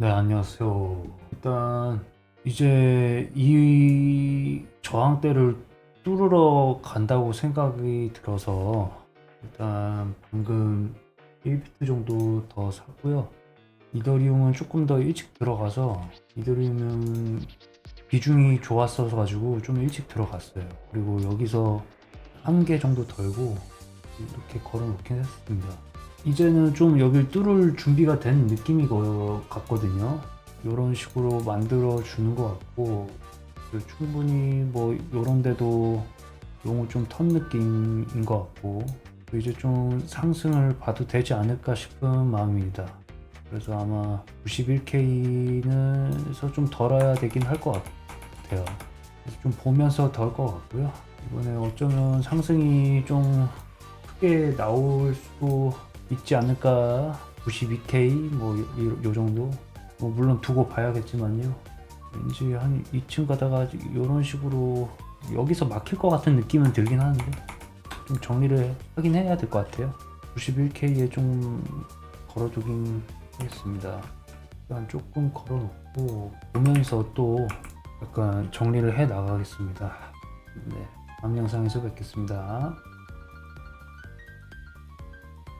네, 안녕하세요. 일단 이제 이 저항대를 뚫으러 간다고 생각이 들어서 일단 방금 1비트 정도 더 사고요. 이더리움은 조금 더 일찍 들어가서 이더리움은 비중이 좋았어서 가지고 좀 일찍 들어갔어요. 그리고 여기서 한 개 정도 덜고 이렇게 걸어 놓긴 했습니다. 이제는 좀 여길 뚫을 준비가 된 느낌이 거- 같거든요. 이런 식으로 만들어 주는 것 같고 충분히 뭐 이런 데도 용을 좀 턴 느낌인 것 같고 이제 좀 상승을 봐도 되지 않을까 싶은 마음입니다. 그래서 아마 91K는에서 좀 덜어야 되긴 할 것 같아요. 좀 보면서 덜 것 같고요. 이번에 어쩌면 상승이 좀 크게 나올 수도 있지 않을까? 92K 뭐 요 정도? 뭐 물론 두고 봐야겠지만요. 왠지 한 2층 가다가 이런 식으로 여기서 막힐 것 같은 느낌은 들긴 하는데 좀 정리를 하긴 해야 될 것 같아요. 91K에 좀 걸어두긴 하겠습니다. 일단 조금 걸어놓고 보면서 또 약간 정리를 해 나가겠습니다. 네 다음 영상에서 뵙겠습니다